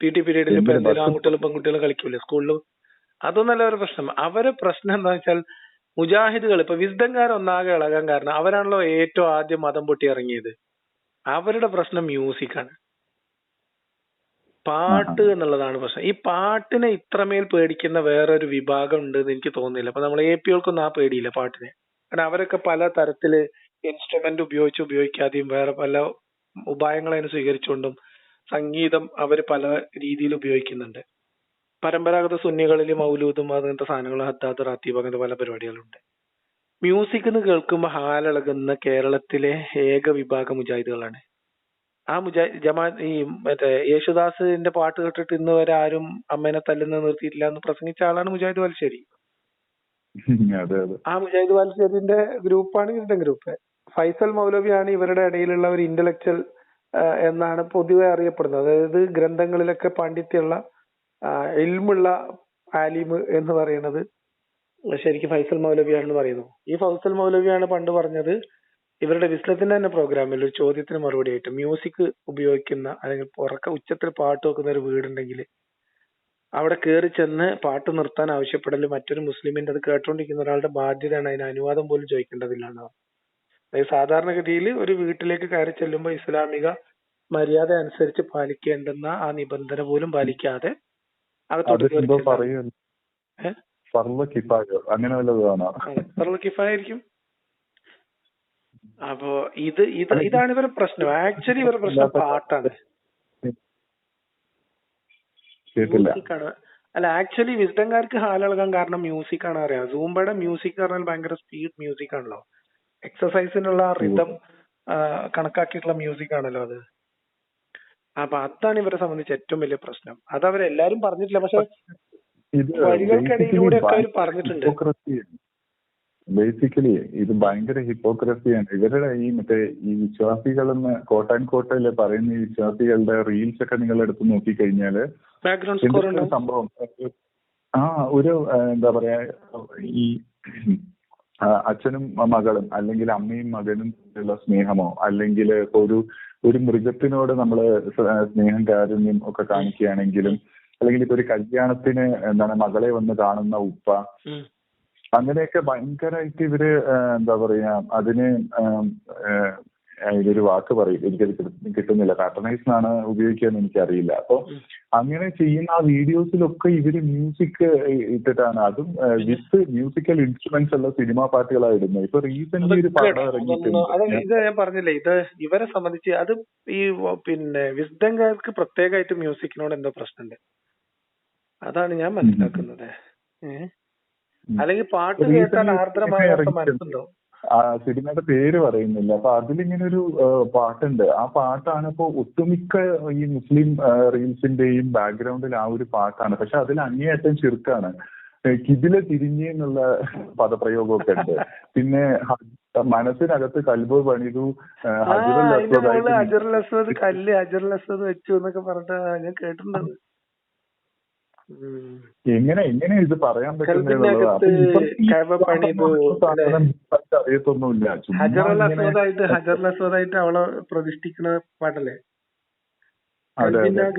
പി ടി പീരീഡിൽ ഇപ്പൊ എന്തെങ്കിലും ആൺകുട്ടികളും പെൺകുട്ടികളും കളിക്കൂലേ സ്കൂളിലും? അതൊന്നല്ല അവരുടെ പ്രശ്നം. അവരെ പ്രശ്നം എന്താ വെച്ചാൽ മുജാഹിദുകൾ ഇപ്പൊ ഒന്നാകെ ഇളകാൻ കാരണം അവരാണല്ലോ ഏറ്റവും ആദ്യം മതം പൊട്ടി ഇറങ്ങിയത്. അവരുടെ പ്രശ്നം മ്യൂസിക്കാണ് പാട്ട് എന്നുള്ളതാണ് പ്രശ്നം. ഈ പാട്ടിനെ ഇത്രമേൽ പേടിക്കുന്ന വേറൊരു വിഭാഗം ഉണ്ട് എന്ന് എനിക്ക് തോന്നുന്നില്ല. അപ്പൊ നമ്മൾ എ പികൾക്കൊന്നും ആ പേടിയില്ല പാട്ടിനെ. കാരണം അവരൊക്കെ പല തരത്തിൽ ഇൻസ്ട്രുമെന്റ് ഉപയോഗിച്ച് ഉപയോഗിക്കാതെയും വേറെ പല ഉപായങ്ങൾ അതിന് സ്വീകരിച്ചുകൊണ്ടും സംഗീതം അവർ പല രീതിയിൽ ഉപയോഗിക്കുന്നുണ്ട്. പരമ്പരാഗത സുന്നികളിൽ മൗലൂദും അങ്ങനത്തെ സാധനങ്ങൾ ഹദ്ദാദ് റാത്തീബ് അങ്ങനത്തെ പല പരിപാടികളുണ്ട്. മ്യൂസിക് എന്ന് കേൾക്കുമ്പോൾ ഹാലിളകുന്ന കേരളത്തിലെ ഏക വിഭാഗം മുജാഹിദുകളാണ്. ആ മുജാ ജമാ ഈ മറ്റേ യേശുദാസിന്റെ പാട്ട് കേട്ടിട്ട് ഇന്ന് വരെ ആരും അമ്മേനെ തല്ലുന്നത് നിർത്തിയിട്ടില്ല എന്ന് പ്രസംഗിച്ച ആളാണ് മുജാഹിദ് വാൽശ്ശേരി ആ മുജാഹിദ് വാൽശ്ശേരിന്റെ ഗ്രൂപ്പാണ് ഇവരുടെ ഗ്രൂപ്പ്. ഫൈസൽ മൗലവിയാണ് ഇവരുടെ ഇടയിലുള്ള ഒരു ഇന്റലക്ച്വൽ എന്നാണ് പൊതുവെ അറിയപ്പെടുന്നത്. അതായത് ഗ്രന്ഥങ്ങളിലൊക്കെ പാണ്ഡിത്യമുള്ള ഇൽമുള്ള ആലിമ് എന്ന് പറയുന്നത് ശരിക്കും ഫൈസൽ മൗലവിയാണെന്ന് പറയുന്നു. ഈ ഫൈസൽ മൗലവിയാണ് പണ്ട് പറഞ്ഞത് ഇവരുടെ വിസ്ലത്തിന്റെ തന്നെ പ്രോഗ്രാമിൽ ഒരു ചോദ്യത്തിന് മറുപടി ആയിട്ട് മ്യൂസിക് ഉപയോഗിക്കുന്ന അല്ലെങ്കിൽ ഉറക്ക ഉച്ചത്തിൽ പാട്ട് വെക്കുന്ന ഒരു വീടുണ്ടെങ്കിൽ അവിടെ കയറി ചെന്ന് പാട്ട് നിർത്താൻ ആവശ്യപ്പെടൽ മറ്റൊരു മുസ്ലിമിന്റെ അത് കേട്ടോണ്ടിരിക്കുന്ന ഒരാളുടെ ബാധ്യതയാണ് അതിന് അനുവാദം പോലും ചോദിക്കേണ്ടതില്ല എന്നാണ്. അതായത് സാധാരണഗതിയിൽ ഒരു വീട്ടിലേക്ക് കയറി ചെല്ലുമ്പോൾ ഇസ്ലാമിക മര്യാദ അനുസരിച്ച് പാലിക്കേണ്ടുന്ന ആ നിബന്ധന പോലും പാലിക്കാതെ അങ്ങനെ അപ്പോ ഇത് ഇത് ഇതാണ് ഇവരുടെ പ്രശ്നം. ആക്ച്വലി ഇവരുടെ പ്രശ്നം പാട്ടാണ്. അല്ല ആക്ച്വലി വിസ്ഡംകാർക്ക് ഹാലിളകാൻ കാരണം മ്യൂസിക് ആണ് അറിയാം. സൂംബയുടെ മ്യൂസിക് പറഞ്ഞാൽ ഭയങ്കര സ്പീഡ് മ്യൂസിക് ആണല്ലോ എക്സസൈസിനുള്ള റിതം കണക്കാക്കിയിട്ടുള്ള മ്യൂസിക് ആണല്ലോ അത്. അപ്പൊ അതാണ് ഇവരെ സംബന്ധിച്ച് ഏറ്റവും വലിയ പ്രശ്നം. അത് അവരെല്ലാരും പറഞ്ഞിട്ടില്ല. പക്ഷെ വഴികൾക്കിടയിലൂടെ ഒക്കെ അവർ പറഞ്ഞിട്ടുണ്ട്. ബേസിക്കലി ഇത് ഭയങ്കര ഹിപ്പോക്രസിയാണ് ഇവരുടെ ഈ മറ്റേ ഈ വിശ്വാസികളെന്ന് കോട്ട് ആൻഡ് കോട്ടയിൽ പറയുന്ന ഈ വിശ്വാസികളുടെ റീൽസ് ഒക്കെ നിങ്ങൾ എടുത്ത് നോക്കിക്കഴിഞ്ഞാൽ സംഭവം. ആ ഒരു എന്താ പറയാ ഈ അച്ഛനും മകളും അല്ലെങ്കിൽ അമ്മയും മകനും ഉള്ള സ്നേഹമോ അല്ലെങ്കിൽ ഒരു ഒരു മൃഗത്തിനോട് നമ്മൾ സ്നേഹം കാരുണ്യം ഒക്കെ കാണിക്കുകയാണെങ്കിലും അല്ലെങ്കിൽ ഇപ്പൊ ഒരു കല്യാണത്തിന് എന്താണ് മകളെ വന്ന് കാണുന്ന ഉപ്പ അങ്ങനെയൊക്കെ ഭയങ്കരമായിട്ട് ഇവർ എന്താ പറയാ അതിന് ആ, വാക്ക് പറയും. എനിക്കത് കിട്ടുന്നില്ല. പാറ്റർനൈസ് ആണ് ഉപയോഗിക്കാൻ എനിക്കറിയില്ല. അപ്പൊ ഉം. അങ്ങനെ ചെയ്യുന്ന ആ വീഡിയോസിലൊക്കെ ഇവർ മ്യൂസിക് ഇട്ടിട്ടാണ്. അതും വിത്ത് മ്യൂസിക്കൽ ഇൻസ്ട്രുമെന്റ്സ് ഉള്ള സിനിമാ പാട്ടുകളാണ് ഇടുന്നത്. ഇപ്പൊ റീസെന്റ് ഒരു പടം ഇറങ്ങിയിട്ടുണ്ട്. ഇത് ഞാൻ പറഞ്ഞില്ലേ ഇത് ഇവരെ സംബന്ധിച്ച് അത് ഈ പിന്നെ വിസ്ഡംകാർക്ക് പ്രത്യേകമായിട്ട് മ്യൂസിക്കിനോട് എന്തോ പ്രശ്നമുണ്ട്. അതാണ് ഞാൻ മനസ്സിലാക്കുന്നത്. അല്ലെങ്കിൽ പാട്ട് കേട്ടാൽ ആർദ്രമായ സിനിമ സിനിമയുടെ പേര് പറയുന്നില്ല. അപ്പൊ അതിലിങ്ങനെ ഒരു പാട്ടുണ്ട്. ആ പാട്ടാണ് ഇപ്പോ ഒട്ടുമിക്ക ഈ മുസ്ലിം റീൽസിന്റെയും ബാക്ക്ഗ്രൗണ്ടിൽ ആ ഒരു പാട്ടാണ്. പക്ഷെ അതിൽ അങ്ങേയറ്റം ചെറുക്കാണ് കിബില തിരിഞ്ഞ് എന്നുള്ള പദപ്രയോഗമൊക്കെ ഉണ്ട്. പിന്നെ മനസ്സിനകത്ത് കൽബ് പണിതു ഹജറുൽ അസ്വദ് കല്ല് ഹജറുൽ അസ്വദ് വെച്ചു എന്നൊക്കെ പറഞ്ഞിട്ട് ഞാൻ കേട്ടിട്ടുണ്ട്. എങ്ങനെ എങ്ങനെ ഇത് പറയാൻ അറിയത്തൊന്നുമില്ല. ഹജറുൽ അസ്വദായിട്ട് അവളെ പ്രതിഷ്ഠിക്കുന്ന പാട്ടല്ലേ?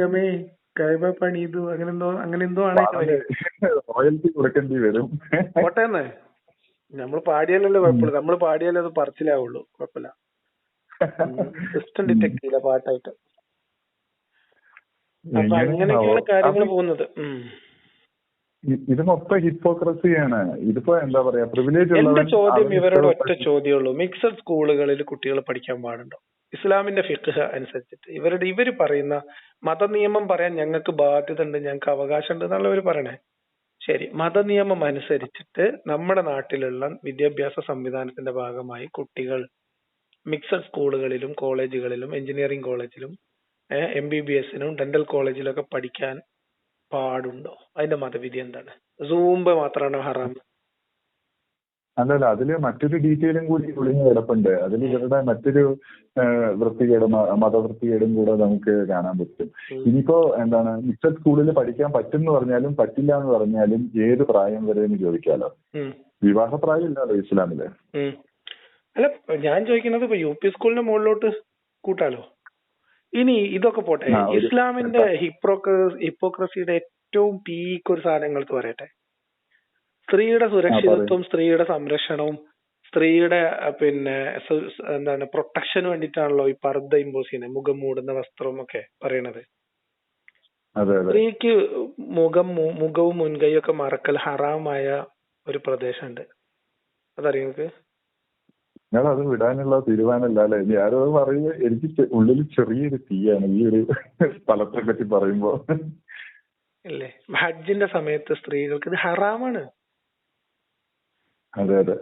ഗമേ കഅബ പണിതു അങ്ങനെ എന്തോ അങ്ങനെ എന്തോ ആണ്. റോയൽറ്റി കൊടുക്കേണ്ടി വരും. പോട്ടേന്ന്. നമ്മൾ പാടിയാലല്ലേ കുഴപ്പമില്ല നമ്മൾ പാടിയാലേ അത് പറച്ചിലാവുള്ളൂ. കുഴപ്പമില്ല. സിസ്റ്റം ഡിറ്റക്ട് ചെയ്യില്ല പാട്ടായിട്ട്. അപ്പൊ എങ്ങനെ അങ്ങനെയൊക്കെയാണ് കാര്യങ്ങൾ പോകുന്നത്. ഇത് മൊത്തം ഹിപ്പോക്രസിയാണ്. ഇതിപ്പോ എന്താ പറയാ പ്രിവിലേജ് എന്റെ ചോദ്യം ഇവരോട് ഒറ്റ ചോദ്യമുള്ളൂ. മിക്സഡ് സ്കൂളുകളിൽ കുട്ടികൾ പഠിക്കാൻ പാടുണ്ടോ? ഇസ്ലാമിന്റെ ഫിഖ് അനുസരിച്ചിട്ട്. ഇവരുടെ ഇവർ പറയുന്ന മതനിയമം പറയാൻ ഞങ്ങൾക്ക് ബാധ്യത ഉണ്ട് ഞങ്ങൾക്ക് അവകാശം ഉണ്ട് എന്നുള്ളവർ പറയണേ. ശരി. മതനിയമം അനുസരിച്ചിട്ട് നമ്മുടെ നാട്ടിലുള്ള വിദ്യാഭ്യാസ സംവിധാനത്തിന്റെ ഭാഗമായി കുട്ടികൾ മിക്സഡ് സ്കൂളുകളിലും കോളേജുകളിലും എഞ്ചിനീയറിംഗ് കോളേജിലും എം ബി ബി എസിനും ഡെന്റൽ കോളേജിലൊക്കെ പഠിക്കാൻ പാടുണ്ടോ? അതിന്റെ മതവിധി എന്താണ്? സൂംബ മാത്രമാണ് ഹറാം? അല്ലല്ല അതിൽ മറ്റൊരു ഡീറ്റെയിലും കൂടി ഒളിഞ്ഞു കിടപ്പുണ്ട്. അതിൽ ഇവരുടെ മറ്റൊരു വൃത്തികേട് മതവൃത്തികേടും കൂടെ നമുക്ക് കാണാൻ പറ്റും. ഇനിയിപ്പോ എന്താണ് മിക്സഡ് സ്കൂളിൽ പഠിക്കാൻ പറ്റും എന്ന് പറഞ്ഞാലും പറ്റില്ല എന്ന് പറഞ്ഞാലും ഏത് പ്രായം വരെ എന്ന് ചോദിക്കാലോ? ഉം. വിവാഹ പ്രായം ഇല്ലല്ലോ ഇസ്ലാമിൽ അല്ല ഞാൻ ചോദിക്കുന്നത് ഇപ്പൊ യു പി സ്കൂളിന്റെ മുകളിലോട്ട് കൂട്ടാലോ? ഇനി ഇതൊക്കെ പോട്ടെ. ഇസ്ലാമിന്റെ ഹിപ്രോക്ര ഹിപ്പോക്രസിയുടെ ഏറ്റവും പീക്ക് ഒരു സാധനങ്ങൾ എടുത്ത് പറയട്ടെ. സ്ത്രീയുടെ സുരക്ഷിതത്വം സ്ത്രീയുടെ സംരക്ഷണവും സ്ത്രീയുടെ പിന്നെ എന്താണ് പ്രൊട്ടക്ഷന് വേണ്ടിയിട്ടാണല്ലോ ഈ പർദ്ദ ഇമ്പോസ് ചെയ്യുന്നത് മുഖം മൂടുന്ന വസ്ത്രവും ഒക്കെ പറയണത്. സ്ത്രീക്ക് മുഖം മുഖവും മുൻകൈയൊക്കെ ഒക്കെ മറക്കൽ ഹറാമായ ഒരു പ്രദേശമുണ്ട്. അതറിയോ നിങ്ങൾക്ക് നിങ്ങൾ അത് വിടാനുള്ള തീരുമാനമല്ല അല്ലെ? ഇനി ആരോ പറയുന്നത് എനിക്ക് ഉള്ളിൽ ചെറിയൊരു തീയാണ് ഈ ഒരു സ്ഥലത്തെ പറ്റി പറയുമ്പോ. അല്ലേ ഹജ്ജിന്റെ സമയത്ത് സ്ത്രീകൾക്ക് ഇത് ഹറാമാണ്. അതെ അതെ.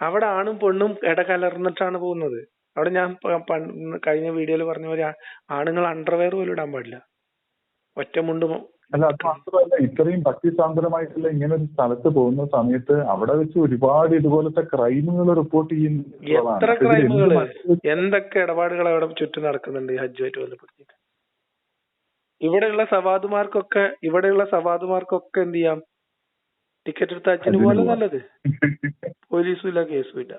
അവിടെ ആണും പെണ്ണും ഇടകലർന്നിട്ടാണ് പോകുന്നത്. അവിടെ ഞാൻ കഴിഞ്ഞ വീഡിയോയിൽ പറഞ്ഞ പോലെ ആണുങ്ങൾ അണ്ടർവെയർ പോലും ഇടാൻ പാടില്ല. ഒറ്റ മുണ്ട് അല്ല അത് മാത്രമല്ല ഇത്രയും ഭക്തിസാന്ദ്രമായിട്ടുള്ള ഇങ്ങനെ ഒരു സ്ഥലത്ത് പോകുന്ന സമയത്ത് അവിടെ വെച്ച് ഒരുപാട് ഇതുപോലത്തെ ക്രൈമുകൾ റിപ്പോർട്ട് ചെയ്യുന്ന എത്ര എന്തൊക്കെ ഇടപാടുകൾ അവിടെ ചുറ്റും നടക്കുന്നുണ്ട് ഈ ഹജ്ജുമായിട്ട് ബന്ധപ്പെടുത്തിയിട്ട്? ഇവിടെയുള്ള സവാദുമാർക്കൊക്കെ ഇവിടെയുള്ള സവാദുമാർക്കൊക്കെ എന്ത് ചെയ്യാം? ടിക്കറ്റ് എടുത്ത ഹജ്ജിന് പോലെ. നല്ലത് പോലീസും ഇല്ല കേസും ഇല്ല.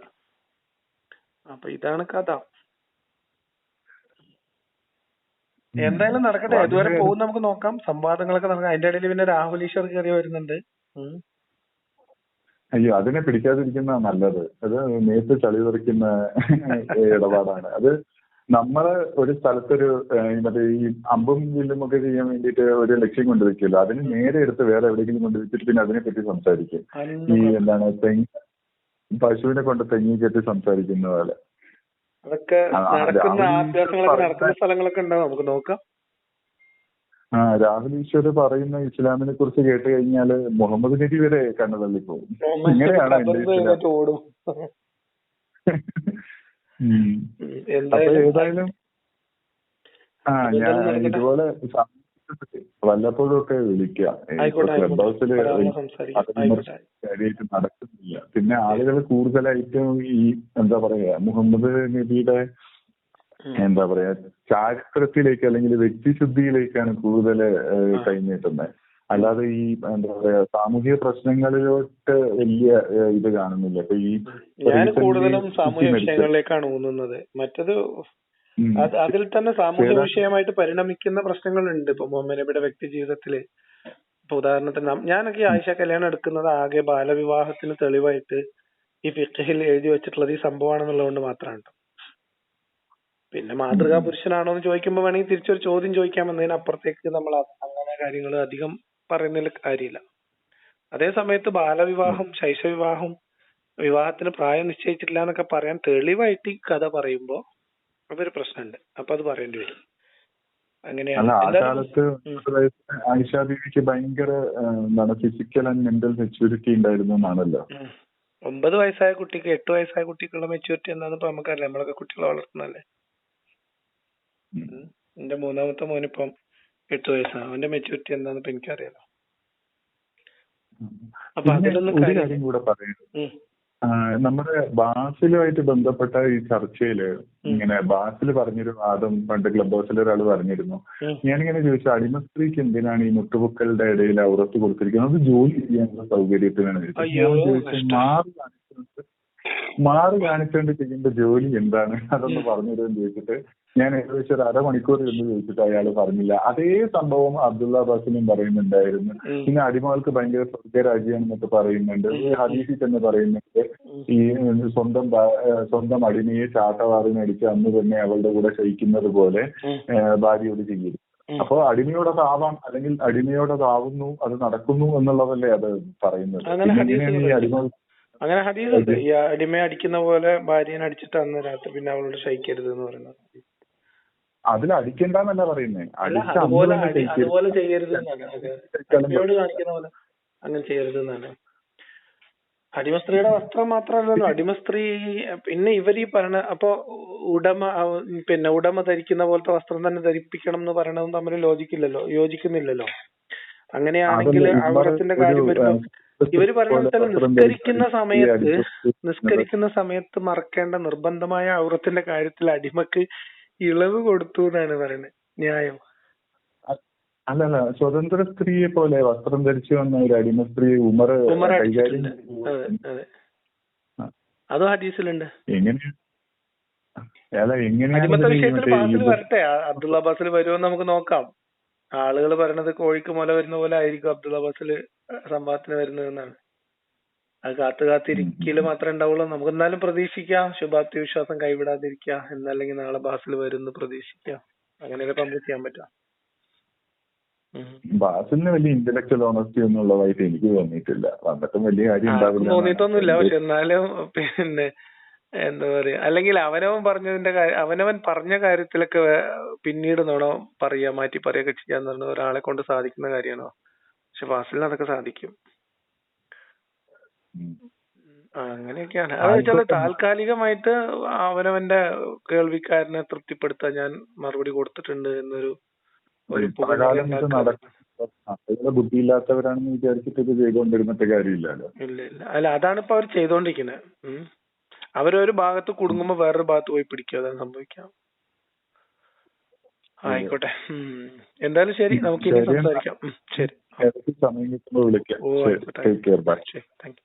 അപ്പൊ ഇതാണ് കഥ. എന്തായാലും നടക്കട്ടെ. ഇതുവരെ പോകും നമുക്ക് നോക്കാം. സംവാദങ്ങളൊക്കെ നടക്കാം. അതിന്റെ ഇടയിൽ പിന്നെ രാഹുൽ ഈശ്വർ കയറി വരുന്നുണ്ട്. അയ്യോ അതിനെ പിടിക്കാതിരിക്കുന്ന നല്ലത്. അത് നേരിട്ട് ചളി തെറിക്കുന്ന ഇടപാടാണ്. അത് നമ്മൾ ഒരു സ്ഥലത്തൊരു മറ്റേ ഈ അമ്പും വില്ലും ഒക്കെ ചെയ്യാൻ വേണ്ടിയിട്ട് ഒരു ലക്ഷ്യം കൊണ്ടുവയ്ക്കുമല്ലോ അതിന് നേരെ എടുത്ത് വേറെ എവിടെയെങ്കിലും കൊണ്ടുവച്ചിട്ട് പിന്നെ അതിനെ പറ്റി സംസാരിക്കും. ഈ എന്താണ് തെങ്ങ് പശുവിനെ കൊണ്ട് തെങ്ങി കെട്ടി സംസാരിക്കുന്ന പോലെ. അതൊക്കെ നടക്കുന്ന രാഹുൽ നടക്കുന്ന സ്ഥലങ്ങളൊക്കെ ഉണ്ടാവും നമുക്ക് നോക്കാം. ആ രാഹുൽ ഈശ്വർ പറയുന്ന ഇസ്ലാമിനെ കുറിച്ച് കേട്ട് കഴിഞ്ഞാൽ മുഹമ്മദ് നബി വരെ കണ്ണു തള്ളിപ്പോകും ഇങ്ങനെയാണ്. അപ്പൊ ഏതായാലും ആ ഞാൻ ഇതുപോലെ സമയത്ത് വല്ലപ്പോഴും ഒക്കെ വിളിക്കാം ക്ലബ് കാര്യമായിട്ട് നടക്കുന്നില്ല. പിന്നെ ആളുകൾ കൂടുതലായിട്ടും ഈ എന്താ പറയാ മുഹമ്മദ് നബിയുടെ എന്താ പറയാ ചാരിത്രത്തിലേക്ക് അല്ലെങ്കിൽ വ്യക്തിശുദ്ധിയിലേക്കാണ് കൂടുതൽ കൈനീട്ടുന്നത് അല്ലാതെ ഈ എന്താ പറയാ സാമൂഹിക പ്രശ്നങ്ങളിലോട്ട് വലിയ ഇത് കാണുന്നില്ല. ഇപ്പൊ ഈ ഞാൻ കൂടുതലും സാമൂഹ്യ കുട്ടി വിഷയങ്ങളിലേക്കാണ് ഊന്നുന്നത്. മറ്റത് അതിൽ തന്നെ സാമൂഹ്യ വിഷയമായിട്ട് പരിണമിക്കുന്ന പ്രശ്നങ്ങളുണ്ട് ഇപ്പൊ മുഹമ്മദ് നബിയുടെ വ്യക്തി ജീവിതത്തിൽ. ഇപ്പൊ ഉദാഹരണത്തിന് ഞാൻ ഞാനൊക്കെ ഈ ആയിഷ കല്യാണം എടുക്കുന്നത് ആകെ ബാലവിവാഹത്തിന് തെളിവായിട്ട് ഈ ഫിഖഹിൽ എഴുതി വെച്ചിട്ടുള്ളത് ഈ സംഭവമാണെന്നുള്ളത് മാത്രമാണ് ട്ടോ. പിന്നെ മാതൃകാ പുരുഷനാണോ എന്ന് ചോദിക്കുമ്പോൾ വേണമെങ്കിൽ തിരിച്ചൊരു ചോദ്യം ചോദിക്കാം എന്നതിനപ്പുറത്തേക്ക് നമ്മൾ അങ്ങനെ കാര്യങ്ങൾ അധികം പറയുന്നതിൽ കാര്യമില്ല. അതേ സമയത്ത് ബാലവിവാഹം ശൈശവിവാഹം വിവാഹത്തിന് പ്രായം നിശ്ചയിച്ചിട്ടില്ല എന്നൊക്കെ പറയാൻ തെളിവായിട്ട് ഈ കഥ പറയുമ്പോ അതൊരു പ്രശ്നമുണ്ട്. അപ്പൊ അത് പറയേണ്ടി വരും. അങ്ങനെയാണ്. ആയിഷ ബീവിക്ക് ഭയങ്കര എന്താണ് ഫിസിക്കൽ ആൻഡ് മെന്റൽ മെച്ചൂരിറ്റി ഉണ്ടായിരുന്നു എന്നാണല്ലോ. ഒമ്പത് വയസ്സായ കുട്ടിക്ക് എട്ട് വയസ്സായ കുട്ടിക്കുള്ള മെച്ചൂരിറ്റി എന്താണെന്ന് ഇപ്പൊ നമുക്കറിയാം. നമ്മളൊക്കെ കുട്ടികളെ വളർത്തുന്നല്ലേ. എന്റെ മൂന്നാമത്തെ മോനിപ്പം എട്ട് വയസ്സാണ്. അവന്റെ മെച്ചൂരിറ്റി എന്താണെന്ന് ഇപ്പൊ എനിക്കറിയാലോ. അപ്പൊ അതിലൊന്നും കാര്യം കൂടെ പറയാം ഉം. ആ, നമ്മുടെ ബാസിലുമായിട്ട് ബന്ധപ്പെട്ട ഈ ചർച്ചയിൽ ഇങ്ങനെ ബാസിൽ പറഞ്ഞൊരു വാദം പണ്ട് ക്ലബ് ഹൗസിൽ ഒരാൾ പറഞ്ഞിരുന്നു. ഞാനിങ്ങനെ ചോദിച്ചു അടിമ സ്ത്രീക്ക് എന്തിനാണ് ഈ മുട്ടുപൊക്കളുടെ ഇടയിൽ ഔറത്ത് കൊടുത്തിരിക്കുന്നത്? അത് ജോലി ചെയ്യാനുള്ള സൗകര്യത്തിനാണ് ചോദിച്ചു മാറി കാണിച്ചുകൊണ്ട് മാറി കാണിച്ചുകൊണ്ട് ചെയ്യേണ്ട ജോലി എന്താണ്? അതൊന്ന് പറഞ്ഞു തരുമെന്ന് ചോദിച്ചിട്ട് ഞാൻ ഏകദേശം ഒരു അരമണിക്കൂർ എന്ന് ചോദിച്ചിട്ട് അയാൾ പറഞ്ഞില്ല. അതേ സംഭവം അബ്ദുള്ള അബ്ബാസിനും പറയുന്നുണ്ടായിരുന്നു. പിന്നെ അടിമകൾക്ക് ഭയങ്കര സ്വർഗരാജ്യമാണെന്നൊക്കെ പറയുന്നുണ്ട്. ഈ ഹദീസിൽ തന്നെ പറയുന്നുണ്ട്. ഈ സ്വന്തം സ്വന്തം അടിമയെ ചാട്ടവാറി മേടിച്ച് അന്ന് തന്നെ അവളുടെ കൂടെ ശയിക്കുന്നത് പോലെ ഭാര്യയോട് ചെയ്യരുത്. അപ്പോ അപ്പോ അടിമയോടതാവാം അല്ലെങ്കിൽ അടിമയോടതാവുന്നു അത് നടക്കുന്നു എന്നുള്ളതല്ലേ അത് പറയുന്നത്? എങ്ങനെയാണ് ഈ അങ്ങനെ ഹദീസ് ഉണ്ട്. ഈ അടിമയെ അടിക്കുന്ന പോലെ ഭാര്യനെ അടിച്ചിട്ട് അന്ന് രാത്രി പിന്നെ അവളോട് ശയിക്കരുത് എന്ന് പറയുന്നത്. അതിൽ അടിക്കണ്ടെന്നല്ല പറയുന്നത് അതുപോലെ ചെയ്യരുത് അങ്ങനെ ചെയ്യരുത് എന്നാണ് അടിമസ്ത്രീയുടെ വസ്ത്രം മാത്രമല്ലല്ലോ. അടിമസ്ത്രീ പിന്നെ ഇവർ ഈ പറയണ അപ്പൊ ഉടമ പിന്നെ ഉടമ ധരിക്കുന്ന പോലത്തെ വസ്ത്രം തന്നെ ധരിപ്പിക്കണം എന്ന് പറയണതും തമ്മിൽ ലോജിക്കില്ലല്ലോ. യോജിക്കുന്നില്ലല്ലോ. അങ്ങനെയാണെങ്കിൽ അവിടത്തിന്റെ കാര്യം വരുമ്പോ ഇവർ ഇവർ പറയുന്നത് നിസ്കരിക്കുന്ന സമയത്ത് നിസ്കരിക്കുന്ന സമയത്ത് മറക്കേണ്ട നിർബന്ധമായ ഔറത്തിന്റെ കാര്യത്തിൽ അടിമക്ക് ഇളവ് കൊടുത്തു എന്നാണ് പറയുന്നത്. ന്യായം. അല്ലല്ല സ്വതന്ത്ര സ്ത്രീയെ പോലെ വസ്ത്രം ധരിച്ചു വന്ന ഒരു അടിമ സ്ത്രീ ഉമർ അതെ ഹദീസിലുണ്ട്. വരട്ടെ. അബ്ദുള്ള വരുമോ നമുക്ക് നോക്കാം. ആളുകൾ പറയണത് കോഴിക്ക് മുല വരുന്ന പോലെ ആയിരിക്കും അബ്ദുള്ള ബാസിൽ സംഭവത്തിന് വരുന്നതെന്നാണ് അത് കാത്തു കാത്തിരിക്കൽ മാത്രമേ ഉണ്ടാവുള്ളൂ. നമുക്ക് എന്നാലും പ്രതീക്ഷിക്കാം. ശുഭാപ്തി വിശ്വാസം കൈവിടാതിരിക്കുക എന്നല്ലെങ്കിൽ നാളെ ബാസിൽ വരുന്നു പ്രതീക്ഷിക്കാം. അങ്ങനെയൊക്കെ നമുക്ക് ചെയ്യാൻ പറ്റാം ഉം. ബാസിലിന് വലിയ ഇന്റലക്ച്വൽ ഓണസ്റ്റി ഒന്നും ഉള്ളതായിട്ട് എനിക്ക് തോന്നിയിട്ടില്ല. വന്നിട്ടും വലിയ കാര്യം ഉണ്ടാവില്ല തോന്നിയിട്ടൊന്നുമില്ല. പക്ഷെ എന്നാലും പിന്നെ എന്താ പറയാ അല്ലെങ്കിൽ അവനവൻ പറഞ്ഞതിന്റെ കാര്യം അവനവൻ പറഞ്ഞ കാര്യത്തിലൊക്കെ പിന്നീട് നോണോ പറയാ മാറ്റി പറയൊക്കെ ചെയ്യാന്ന് പറഞ്ഞ ഒരാളെ കൊണ്ട് സാധിക്കുന്ന കാര്യമാണോ? പക്ഷെ ഫാസിലിന് അതൊക്കെ സാധിക്കും. അങ്ങനെയൊക്കെയാണ്. അത് വെച്ചാൽ ആയിക്കോട്ടെ. താൽക്കാലികമായിട്ട് അവനവന്റെ കേൾവിക്കാരനെ തൃപ്തിപ്പെടുത്താൻ ഞാൻ മറുപടി കൊടുത്തിട്ടുണ്ട് എന്നൊരു ഒരു ബുദ്ധിയില്ലാത്തവരാണെന്ന് വിചാരിച്ചിട്ട് ഇത് ചെയ്തുകൊണ്ടിരുന്നിട്ട് കാര്യമില്ലല്ലോ ഇല്ല ഇല്ല. അല്ല അതാണ് ഇപ്പൊ അവർ ചെയ്തോണ്ടിരിക്കുന്നത്. അവരൊരു ഭാഗത്ത് കുടുങ്ങുമ്പോ വേറൊരു ഭാഗത്ത് പോയി പിടിക്കുക അതാണ് സംഭവിക്കാം. ആയിക്കോട്ടെ. എന്തായാലും ശരി. നമുക്ക് ഇനി സംസാരിക്കാം. ശരി. സമയം കിട്ടുമ്പോൾ വിളിക്കാം. ഓ ആയിക്കോട്ടെ. ശരി. Thank you